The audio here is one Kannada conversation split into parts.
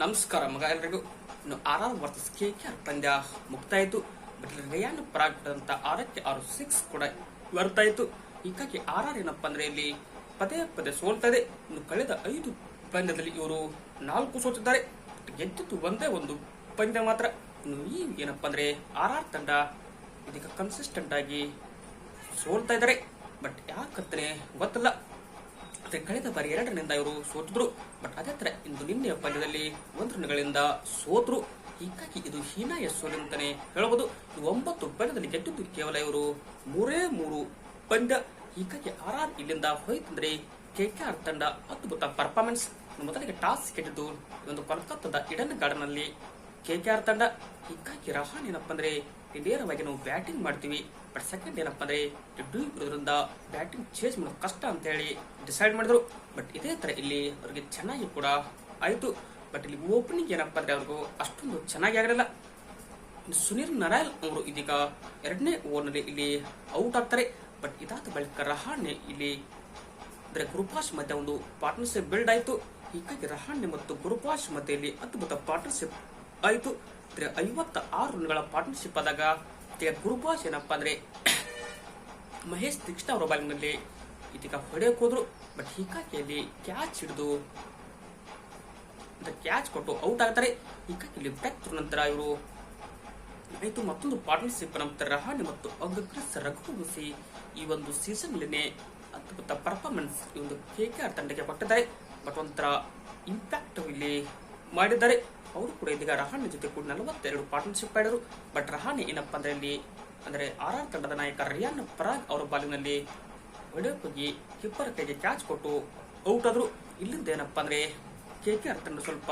ನಮಸ್ಕಾರ ಮಗ ಎಲ್ರಿಗೂ. ಇನ್ನು R R versus K K ಪಂದ್ಯ ಮುಕ್ತಾಯಿತು ಬಟ್ ರಿಯಾನ್ ಪರಾಗ್ ಅಂತ ಆರಕ್ಕೆ ಆರು ಸಿಕ್ಸ್ ಕೂಡ ಬರ್ತಾಯಿತು ಹೀಗಾಗಿ ಆರ್ ಆರ್ ಏನಪ್ಪ ಅಂದ್ರೆ ಇಲ್ಲಿ ಪದೇ ಪದೇ ಸೋಲ್ತಾ ಇದೆ ಇನ್ನು ಕಳೆದ ಐದು ಪಂದ್ಯದಲ್ಲಿ ಇವರು ನಾಲ್ಕು ಸೋತಿದ್ದಾರೆ. ಗೆದ್ದಿದ್ದು ಒಂದೇ ಒಂದು ಪಂದ್ಯ ಮಾತ್ರ. ಇನ್ನು ಈ ಏನಪ್ಪ ಅಂದ್ರೆ ಆರ್ ಆರ್ ತಂಡ ಇದೀಗ ಕನ್ಸಿಸ್ಟೆಂಟ್ ಆಗಿ ಸೋಲ್ತಾ ಇದ್ದಾರೆ ಬಟ್ ಯಾಕಂತಾನೆ ಗೊತ್ತಿಲ್ಲ. ಮತ್ತೆ ಕಳೆದ ಬಾರಿ ಎರಡರಿಂದ ಇವರು ಸೋತಿದ್ರು. ಬಟ್ ಅದೇ ತರ ಇಂದು ನಿನ್ನೆಯ ಪಂದ್ಯದಲ್ಲಿ ಒಂದು ರನ್ಗಳಿಂದ ಸೋತರು. ಹೀಗಾಗಿ ಇದು ಹೀನಾಯ ಸೋಲಂತಾನೆ ಹೇಳಬಹುದು ಒಂಬತ್ತು ಪಂದ್ಯದಲ್ಲಿ ಗೆದ್ದಿದ್ದು ಕೇವಲ ಇವರು ಮೂರೇ ಮೂರು ಪಂದ್ಯ. ಹೀಗಾಗಿ ಆರ್ ಇಲ್ಲಿಂದ ಹೋಯ್ತಂದ್ರೆ ಆರ್ ತಂಡ ಅದ್ಭುತ ಪರ್ಫಾರ್ಮೆನ್ಸ್ ಮೊದಲಿಗೆ ಟಾಸ್ ಗೆದ್ದಿದ್ದು ಒಂದು ಕೋಲ್ಕತ್ತಾದ ಇಡನ್ ಗಾರ್ಡನ್ ಅಲ್ಲಿ ಆರ್ ತಂಡ. ಹೀಗಾಗಿ ರಹಾನ್ ಏನಪ್ಪ ಅಂದ್ರೆ ನೇರವಾಗಿ ನಾವು ಬ್ಯಾಟಿಂಗ್ ಮಾಡ್ತೀವಿ. ಬಟ್ ಸೆಕೆಂಡ್ ಏನಪ್ಪ ಅಂದ್ರೆ ಡಿಡ್ಡು ಇರೋದ್ರಿಂದ ಬ್ಯಾಟಿಂಗ್ ಚೇಂಜ್ ಮಾಡೋದು ಕಷ್ಟ ಅಂತ ಹೇಳಿ ಡಿಸೈಡ್ ಮಾಡಿದ್ರು. ಬಟ್ ಇದೇ ತರ ಇಲ್ಲಿ ಅವ್ರಿಗೆ ಚೆನ್ನಾಗಿ ಕೂಡ ಆಯಿತು. ಬಟ್ ಇಲ್ಲಿ ಓಪನಿಂಗ್ ಏನಪ್ಪ ಅಂದ್ರೆ ಅವ್ರಿಗೂ ಅಷ್ಟೊಂದು ಚೆನ್ನಾಗಿ ಆಗಿರಲ್ಲ ಸುನೀಲ್ ನಾರಾಯಣ್ ಅವರು ಇದೀಗ ಎರಡನೇ ಓವರ್ನಲ್ಲಿ ಇಲ್ಲಿ ಔಟ್ ಆಗ್ತಾರೆ. ಬಟ್ ಇದಾದ ಬಳಿಕ ರಹಾನೆ ಇಲ್ಲಿ ಅಂದ್ರೆ ಗುರುಪಾಶ್ ಮಧ್ಯೆ ಒಂದು ಪಾರ್ಟ್ನರ್ಶಿಪ್ ಬಿಲ್ಡ್ ಆಯಿತು. ಹೀಗಾಗಿ ರಹಾನೆ ಮತ್ತು ಗುರುಪಾಶ್ ಮಧ್ಯೆ ಇಲ್ಲಿ ಅದ್ಭುತ ಪಾರ್ಟ್ನರ್ಶಿಪ್ ಅಂದ್ರೆ ಐವತ್ತ ಆರು ರನ್ಗಳ ಪಾರ್ಟ್ನರ್ಶಿಪ್ ಆದಾಗ ಗುರುಭಾಷ್ ಏನಪ್ಪ ಅಂದ್ರೆ ಮಹೇಶ್ ದೀಕ್ಷಿತ ಅವರ ಬಾಲಿಂಗ್ನಲ್ಲಿ ಇದೀಗ ಹೊಡೆಯಕ್ ಹೋದ್ರು. ಬಟ್ ಹಿಕಾಕಿಯಲ್ಲಿ ಕ್ಯಾಚ್ ಹಿಡಿದು ಕ್ಯಾಚ್ ಕೊಟ್ಟು ಔಟ್ ಆಗ್ತಾರೆ. ಹಿಕಾಕಿಯಲ್ಲಿ ಬ್ಯಾಕ್ ನಂತರ ಇವರು ಆಯ್ತು, ಮತ್ತೊಂದು ಪಾರ್ಟ್ನರ್ಶಿಪ್ ನಂತರ ರಹಾನೆ ಮತ್ತು ಅಗ್ರಸ್ ರಘುವಂಶಿ ಈ ಒಂದು ಸೀಸನ್ ಅಲ್ಲಿನೇ ಅದ್ಭುತ ಪರ್ಫಾರ್ಮೆನ್ಸ್ ಈ ಒಂದು ಕೆ ಕೆ ಆರ್ ತಂಡಕ್ಕೆ ಕೊಟ್ಟಿದ್ದಾರೆ. ಬಟ್ ಒಂಥರ ಇಂಪ್ಯಾಕ್ಟ್ ಇಲ್ಲಿ ಮಾಡಿದ್ದಾರೆ. ಅವರು ಕೂಡ ಇದೀಗ ರಹಾನೆ ಜೊತೆ ಕೂಡ ನಲವತ್ತೆರಡು ಪಾರ್ಟ್ನರ್ಶಿಪ್ ಆಡಿದರು ಬಟ್ ರಹಾನೆ ಏನಪ್ಪ ಅಂದ್ರೆ ಇಲ್ಲಿ ಅಂದ್ರೆ ಆರ್ ಆರ್ ತಂಡದ ನಾಯಕ ರಿಯಾನ್ ಪರಾಗ್ ಅವರ ಬಾಲಿನಲ್ಲಿ ಹೋಗಿ ಕಿಪ್ಪರ್ ಕೈಗೆ ಕ್ಯಾಚ್ ಕೊಟ್ಟು ಔಟ್ ಆದ್ರು. ಇಲ್ಲಿಂದ ಏನಪ್ಪ ಅಂದ್ರೆ ಕೆ ಕೆ ಆರ್ ತಂಡ ಸ್ವಲ್ಪ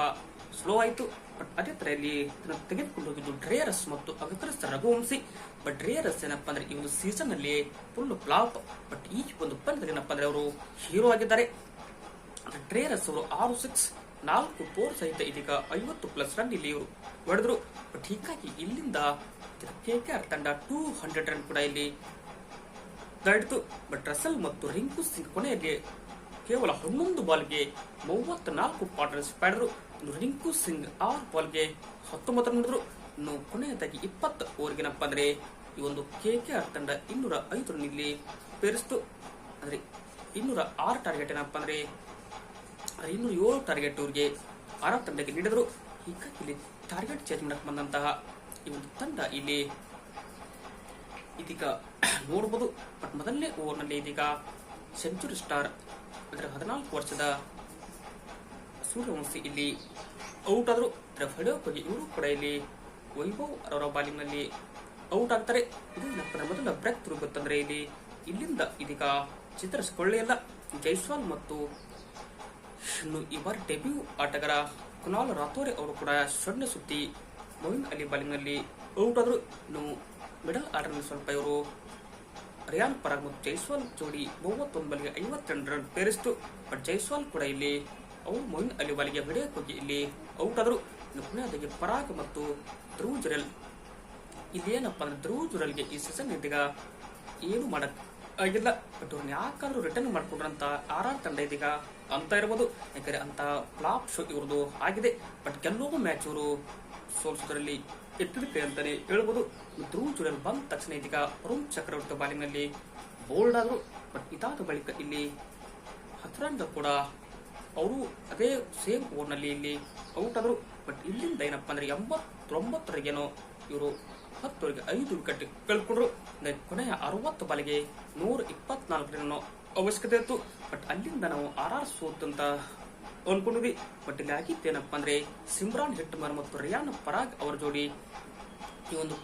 ಸ್ಲೋ ಆಯ್ತು. ಬಟ್ ಅದೇ ತರ ಇಲ್ಲಿ ತೆಗೆದುಕೊಂಡು ಹೋಗಿದ್ದು ಡ್ರೇಯರಸ್ ಮತ್ತು ಅಗಕರಸ್ ರಘುವಂಶಿ. ಬಟ್ ಡ್ರೇಯರಸ್ ಏನಪ್ಪ ಅಂದ್ರೆ ಈ ಒಂದು ಸೀಸನ್ ಅಲ್ಲಿ ಫುಲ್ ಫ್ಲಾಪ್ ಬಟ್ ಈ ಒಂದು ಪಂದ್ಯದಲ್ಲಿ ಏನಪ್ಪ ಅಂದ್ರೆ ಅವರು ಹೀರೋ ಆಗಿದ್ದಾರೆ. ಡ್ರೇಯರಸ್ ಅವರು ಆರು ಸಿಕ್ಸ್ ನಾಲ್ಕು ಪೋರ್ ಸಹಿತ ಇದೀಗ ಐವತ್ತು ಪ್ಲಸ್ ರನ್ ಇಲ್ಲಿ ಇವರು ಹೊಡೆದ್ರು. ಬಟ್ ಹೀಗಾಗಿ ಇಲ್ಲಿಂದ ಕೆ ಕೆ ಆರ್ ತಂಡ ಟೂ ಹಂಡ್ರೆಡ್ ರನ್ ಕೂಡ ಇಲ್ಲಿ ದಾಟಿತು ಬಟ್ ರಸಲ್ ಮತ್ತು ರಿಂಕು ಸಿಂಗ್ ಕೊನೆಯಲ್ಲಿ ಕೇವಲ ಹನ್ನೊಂದು ಬಾಲ್ಗೆ ಮೂವತ್ತ ನಾಲ್ಕು ಪಾರ್ಟ್ನರ್ಶಿಪ್ ಮಾಡಿದ್ರು ಇನ್ನು ರಿಂಕು ಸಿಂಗ್ ಆರು ಬಾಲ್ಗೆ ಹತ್ತೊಂಬತ್ತು ರನ್ ಹೊಡೆದ್ರು. ಇನ್ನು ಕೊನೆಯದಾಗಿ ಇಪ್ಪತ್ತು ಓವರ್ಗೇನಪ್ಪ ಅಂದ್ರೆ ಈ ಒಂದು ಕೆ ಕೆ ಆರ್ ತಂಡ ಇನ್ನೂರ ಐದು ರನ್ ಇಲ್ಲಿ ಪೇರಿಸ್ತು. ಅಂದ್ರೆ ಇನ್ನೂರ ಆರು ಟಾರ್ಗೆಟ್ ಏನಪ್ಪ ಅಂದ್ರೆ ಇನ್ನೂರ ಏಳು ಟಾರ್ಗೆಟ್ ಅವ್ರಿಗೆ ಆರ ತಂಡಕ್ಕೆ ನೀಡಿದ್ರು. ಈಗ ಇಲ್ಲಿ ಟಾರ್ಗೆಟ್ ಚೇಂಜ್ ಮಾಡಕ್ ಬಂದಂತಹ ಈ ಒಂದು ತಂಡ ಇಲ್ಲಿ ಇದೀಗ ನೋಡಬಹುದು ಬಟ್ ಮೊದಲನೇ ಓವರ್ನಲ್ಲಿ ಇದೀಗ ಸೆಂಚುರಿ ಸ್ಟಾರ್ ಅಂದ್ರೆ ಹದಿನಾಲ್ಕು ವರ್ಷದ ಸೂರ್ಯವಂಶಿ ಇಲ್ಲಿ ಔಟ್ ಆದ್ರು. ಅದರ ಹೋಗಿ ಇವರು ಕೂಡ ಇಲ್ಲಿ ವೈಭವ್ ಅವರ ಬಾಲಿಂಗ್ನಲ್ಲಿ ಔಟ್ ಆಗ್ತಾರೆ. ಇದು ಮೊದಲ ಬ್ರೇಕ್ ಥ್ರೂ ಗೊತ್ತಂದ್ರೆ ಇಲ್ಲಿ ಇಲ್ಲಿಂದ ಇದೀಗ ಚಿತ್ರಿಸಿಕೊಳ್ಳೇ ಇಲ್ಲ. ಜೈಸ್ವಾಲ್ ಮತ್ತು ಇನ್ನು ಇವರ ಡೆಬ್ಯೂ ಆಟಗಾರ ಕುನಾಲ್ ರಾಥೋರೆ ಅವರು ಕೂಡ ಸಣ್ಣ ಸುತ್ತಿ ಮೊಯಿನ್ ಅಲಿ ಬಾಲಿಂಗ್ನಲ್ಲಿ ಔಟ್ ಆದರೂ ಇನ್ನು ಮಿಡಲ್ ಆರ್ಡರ್ನಲ್ಲಿ ಸ್ವಲ್ಪ ಇವರು ರಿಯಾನ್ ಪರಾಗ್ ಮತ್ತು ಜೈಸ್ವಾಲ್ ಜೋಡಿ ಮೂವತ್ತೊಂದು ಬಾಲಿಗೆ ಐವತ್ತೆರಡು ರನ್ ಪೇರಿಸಿತು. ಬಟ್ ಜೈಸ್ವಾಲ್ ಕೂಡ ಇಲ್ಲಿ ಅವರು ಮೊಯಿನ್ ಅಲಿ ಬಾಲಿಗೆ ಹೊಡೆಯಕ್ಕೆ ಹೋಗಿ ಇಲ್ಲಿ ಔಟ್ ಆದರೂ ಇನ್ನು ಪುಣ್ಯದಾಗಿ ಪರಾಗ್ ಮತ್ತು ಧ್ರುವ್ ಜುರೆಲ್. ಇಲ್ಲಿ ಏನಪ್ಪ ಅಂದ್ರೆ ಧ್ರುವ್ ಜುರೆಲ್ಗೆ ಈ ಸೀಸನ್ ಇದೀಗ ಏನು ಮಾಡಕ್ ಬಟ್ ಅವ್ರನ್ನ ಯಾಕಾದ್ರೂ ರಿಟರ್ನ್ ಮಾಡ್ಕೊಂಡ್ರಂತ ಆರ್ ಆರ್ ತಂಡ ಇದೀಗ ಅಂತ ಇರ್ಬೋದು. ಯಾಕಂದ್ರೆ ಅಂತ ಫ್ಲಾಪ್ ಶೋ ಇವ್ರದ್ದು ಆಗಿದೆ. ಬಟ್ ಕೆಲವು ಮ್ಯಾಚ್ ಇವರು ಸೋಲ್ಸೋದ್ರಲ್ಲಿ ಎತ್ತಿದಕ್ಕೆ ಅಂತಾನೆ ಹೇಳ್ಬೋದು. ಧ್ರುವ್ ಚೂಡಲ್ ಬಂದ ತಕ್ಷಣ ಇದೀಗ ಅರುಣ್ ಚಕ್ರವರ್ತಿ ಬಾಲಿಂಗ್ನಲ್ಲಿ ಬೋಲ್ಡ್ ಆದ್ರು. ಬಟ್ ಇದಾದ ಬಳಿಕ ಇಲ್ಲಿ ಹತ್ರಂದ ಕೂಡ ಅವರು ಅದೇ ಸೇಮ್ ಓವರ್ನಲ್ಲಿ ಇಲ್ಲಿ ಔಟ್ ಆದ್ರು. ಬಟ್ ಇಲ್ಲಿಂದ ಏನಪ್ಪ ಅಂದ್ರೆ ಎಂಬತ್ತೊಂಬತ್ತರಿಗೇನೋ ಇವರು ಹತ್ತುವರೆಗೆ ಐದು ವಿಕೆಟ್ ಕಳ್ಕೊಂಡ್ರು ಕೊನೆಯ ಅರವತ್ತು ಬಾಲಿಗೆ ನೂರ ಇಪ್ಪತ್ನಾಲ್ಕು ರನ್ ಅವಶ್ಯಕತೆ ಇತ್ತು. ಬಟ್ ಅಲ್ಲಿಂದ ನಾವು ಆರ್ ಆರ್ ಸೋತ್ ಅಂತ ಅನ್ಕೊಂಡಿದ್ವಿ ಬಟ್ ಇಲ್ಲಿ ಆಗಿದ್ದೇನಪ್ಪ ಅಂದ್ರೆ ಸಿಮ್ರಾನ್ ಹೆಟ್ಮರ್ ಮತ್ತು ರಿಯಾನ್ ಪರಾಗ್ ಅವರ ಜೋಡಿ ಈ ಒಂದು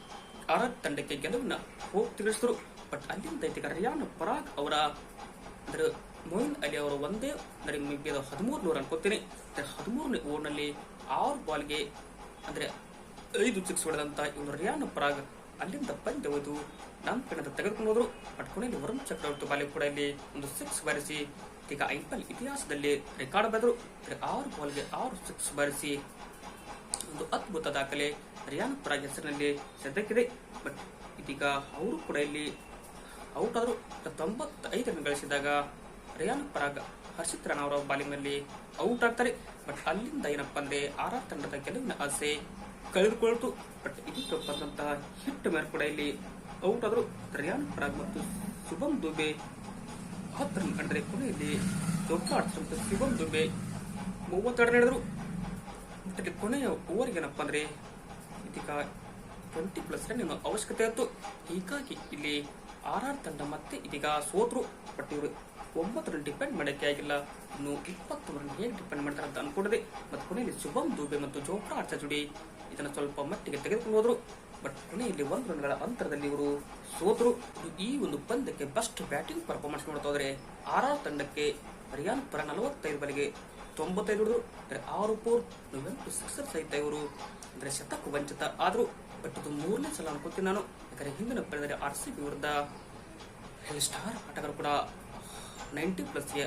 ಆರ್ ಆರ್ ತಂಡಕ್ಕೆ ಗೆಲುವಿನ ಹೋಗಿ ತಿಳಿಸಿದ್ರು. ಬಟ್ ಅಲ್ಲಿಂದ ಇದೀಗ ರಿಯಾನ್ ಪರಾಗ್ ಅವರ ಅಂದ್ರೆ ಮೊಯಿನ್ ಅಲಿ ಅವರು ಒಂದೇ ಅಂದ್ರೆ ಹದಿಮೂರು ನೂರು ಅನ್ಕೋತೀನಿ ಹದಿಮೂರನೇ ಓವರ್ನಲ್ಲಿ ಆರು ಬಾಲ್ಗೆ ಅಂದ್ರೆ ಐದು ಸಿಕ್ಸ್ ಹೊಡೆದಂತ ಇವರು ರಿಯಾನ್ ಪರಾಗ್ ಅಲ್ಲಿಂದ ಪಂದ್ಯ ಒಯ್ದು ನಮ್ಮ ಕಣದ ತೆಗೆದುಕೊಂಡು ಹೋದ್ರು. ಬಟ್ ಕೊನೆಯಲ್ಲಿ ವರುಣ್ ಚಕ್ರವರ್ತಿ ಬಾಲಿ ಕೂಡ ಇಲ್ಲಿ ಒಂದು ಸಿಕ್ಸ್ ಬಾರಿಸಿ, ಈಗ ಐ ಪಿ ಇತಿಹಾಸದಲ್ಲಿ ರೆಕಾರ್ಡ್ ಬರೆದ್ರು ಆರು ಬಾಲ್ಗೆ ಆರು ಸಿಕ್ಸ್ ಬಾರಿಸಿ ಒಂದು ಅದ್ಭುತ ದಾಖಲೆ. ರಿಯಾನ್ ಪರಾಗ್ ಹೆಸರಿನಲ್ಲಿ ಸದ್ಯಕ್ಕಿದೆ ಬಟ್ ಇದೀಗ ಅವರು ಕೂಡ ಇಲ್ಲಿ ಔಟ್ ಆದ್ರು. ತೊಂಬತ್ತೈದು ರನ್ ಗಳಿಸಿದಾಗ ರಿಯಾನ್ ಪರಾಗ್ ಹರ್ಷಿತ್ ರಾಣಾ ಅವರ ಬಾಲಿಂಗ್ನಲ್ಲಿ ಔಟ್ ಆಗ್ತಾರೆ. ಬಟ್ ಅಲ್ಲಿಂದ ಏನಪ್ಪ ಅಂದ್ರೆ ತಂಡದ ಗೆಲುವಿನ ಆಸೆ ಕಳೆದುಕೊಳ್ತು ಬಟ್ ಇದು ಬಂದಂತಹ ಹಿಟ್ ಕೂಡ ಇಲ್ಲಿ ಔಟ್ ಆದ್ರು ರಿಯಾನ್ ಪರಾಗ್ ಮತ್ತು ಶುಭಂ ದುಬೆ. ಹತ್ತು ರನ್ ಕಂಡ್ರೆ ಕೊನೆಯಲ್ಲಿ ದೊಡ್ಡ ಆಡಿಸಿದಂತ ಶುಭಂ ದುಬೆ. ಮೂವತ್ತೆರಡು ಹೇಳಿದ್ರು ಇಲ್ಲಿ ಕೊನೆಯ ಓವರ್ಗೆ ಏನಪ್ಪ ಅಂದ್ರೆ ಇದೀಗ ಟ್ವೆಂಟಿ ಪ್ಲಸ್ ರನ್ ಅವಶ್ಯಕತೆ ಇತ್ತು. ಹೀಗಾಗಿ ಇಲ್ಲಿ ಆರ್ ಆರ್ ತಂಡ ಮತ್ತೆ ಇದೀಗ ಸೋತರು. ಬಟ್ ಇವರು ಒಂಬತ್ತು ರನ್ ಡಿಪೆಂಡ್ ಮಾಡೋಕ್ಕೆ ಆಗಿಲ್ಲ. ಇನ್ನು ಇಪ್ಪತ್ತು ರನ್ ಹೇಗೆ ಡಿಪೆಂಡ್ ಮಾಡ್ತಾರೆ ಅಂತ ಅನ್ಕೊಂಡಿದೆ. ಮತ್ತು ಕೊನೆಯಲ್ಲಿ ಶುಭಂ ದುಬೆ ಮತ್ತು ಜೋಫ್ರಾ ಆರ್ಚ ಜೋಡಿ. ಇದನ್ನು ಸ್ವಲ್ಪ ಮಟ್ಟಿಗೆ ತೆಗೆದುಕೊಂಡು ಬಟ್ ಕೊನೆಯಲ್ಲಿ ಒಂದು ರನ್ಗಳ ಅಂತರದಲ್ಲಿ ಇವರು ಸೋತರು. ಈ ಒಂದು ಪಂದ್ಯಕ್ಕೆ ಬೆಸ್ಟ್ ಬ್ಯಾಟಿಂಗ್ ಪರ್ಫಾರ್ಮೆನ್ಸ್ ನೋಡ್ತಾ ಹೋದರೆ ಆರ್ ಆರ್ ತಂಡಕ್ಕೆ ಹರಿಯಾಣ ಪರ ನಲವತ್ತೈದು ಬಲಿಗೆ ತೊಂಬತ್ತೈದು ಹಿಡಿದ್ರು. ಅಂದ್ರೆ ಆರು ಫೋರ್ ಎಂಟು ಸಿಕ್ಸರ್ ಸಹಿತ ಇವರು, ಅಂದ್ರೆ ಶತಕ ವಂಚಿತ ಆದರು. ಬಟ್ ಇದು ಮೂರನೇ ಸಲ ಅನ್ಕೋತೀನಿ ನಾನು. ಯಾಕಂದ್ರೆ ಹಿಂದಿನ ಪಡೆದರೆ ಆರ್ ಸಿ ಬಿ ವಿರುದ್ಧ ಸ್ಟಾರ್ ಆಟಗಾರರು ಕೂಡ ನೈಂಟಿ ಪ್ಲಸ್ಗೆ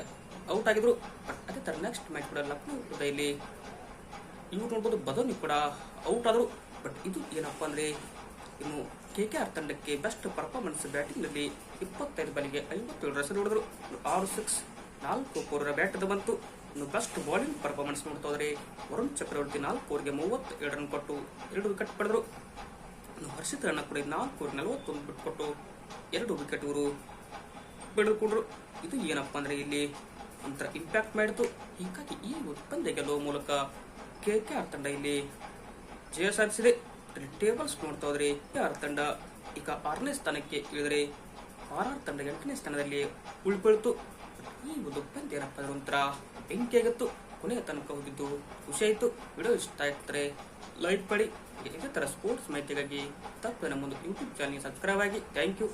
ಔಟ್ ಆಗಿದ್ರು. ಬಟ್ ಅದೇ ತರ ನೆಕ್ಸ್ಟ್ ಮ್ಯಾಚ್ ಕೂಡ ಲಕ್ನೋ ಕೂಡ ಇಲ್ಲಿ ಇವ್ರು ನೋಡ್ಬೋದು ಬದೋನಿ ಕೂಡ ಔಟ್ ಆದರು. ಬಟ್ ಇದು ಏನಪ್ಪ ಅಂದ್ರೆ ಇನ್ನು ಕೆ ಕೆ ಆರ್ ತಂಡಕ್ಕೆ ಬೆಸ್ಟ್ ಪರ್ಫಾರ್ಮೆನ್ಸ್ ಬ್ಯಾಟಿಂಗ್ನಲ್ಲಿ ಇಪ್ಪತ್ತೈದು ಬಾಲಿಗೆ ಐವತ್ತೇಳು ರನ್ ಹೊಡೆದ್ರು ಆರು ಸಿಕ್ಸ್ ನಾಲ್ಕು ಓವರ್ ಬ್ಯಾಟ್ ಬಂತು. ಇನ್ನು ಬೆಸ್ಟ್ ಬೌಲಿಂಗ್ ಪರ್ಫಾರ್ಮೆನ್ಸ್ ನೋಡ್ತಾ ವರುಣ್ ಚಕ್ರವರ್ತಿ ನಾಲ್ಕು ಓವರ್ಗೆ ಮೂವತ್ತೆರಡು ರನ್ ಕೊಟ್ಟು ಎರಡು ವಿಕೆಟ್ ಪಡೆದ್ರು. ಇನ್ನು ಹರ್ಷಿತ್ ರನ್ನ ಕೂಡ ನಾಲ್ಕು ಓವರ್ ನಲವತ್ತೊಂದು ಬಿಟ್ಟು ಕೊಟ್ಟು ಎರಡು ವಿಕೆಟ್ ಇವರು ಪಡೆದುಕೊಂಡ್ರು ಇದು ಏನಪ್ಪಾ ಅಂದ್ರೆ ಇಲ್ಲಿ ಒಂಥರ ಇಂಪ್ಯಾಕ್ಟ್ ಮಾಡಿತು ಹೀಗಾಗಿ ಈ ಉತ್ಪನ್ನ ಗೆಲ್ಲುವ ಮೂಲಕ ಕೆ ಕೆ ಆರ್ ತಂಡ ಇಲ್ಲಿ ಜಯ ಸಾಧಿಸಿದೆ. ಟೇಬಲ್ಸ್ ನೋಡ್ತಾ ಹೋದ್ರೆ ಕೆ ಆರ್ ತಂಡ ಈಗ ಆರನೇ ಸ್ಥಾನಕ್ಕೆ ಇಳಿದರೆ ಆರ್ ಆರ್ ತಂಡ ಎಂಟನೇ ಸ್ಥಾನದಲ್ಲಿ ಉಳ್ಕೊಳ್ತು ಈ ಒಂದು ಪಂದ್ಯ ಏನಪ್ಪ ಅಂದ್ರೆ ಒಂಥರ ಬೆಂಕಿಯಾಗಿತ್ತು. ಕೊನೆಯ ತನಕ ಹೋಗಿದ್ದು ಖುಷಿ ಆಯ್ತು. ವಿಡಿಯೋ ಇಷ್ಟ ಆಗ್ತಾರೆ ಲೈಕ್ ಮಾಡಿ. ಇದೇ ತರ ಸ್ಪೋರ್ಟ್ಸ್ ಮಾಹಿತಿಗಾಗಿ ತಪ್ಪು ನಮ್ಮ ಒಂದು ಯೂಟ್ಯೂಬ್ ಚಾನಲ್ ಸಬ್ಸ್ಕ್ರೈಬ್ ಆಗಿ. Thank you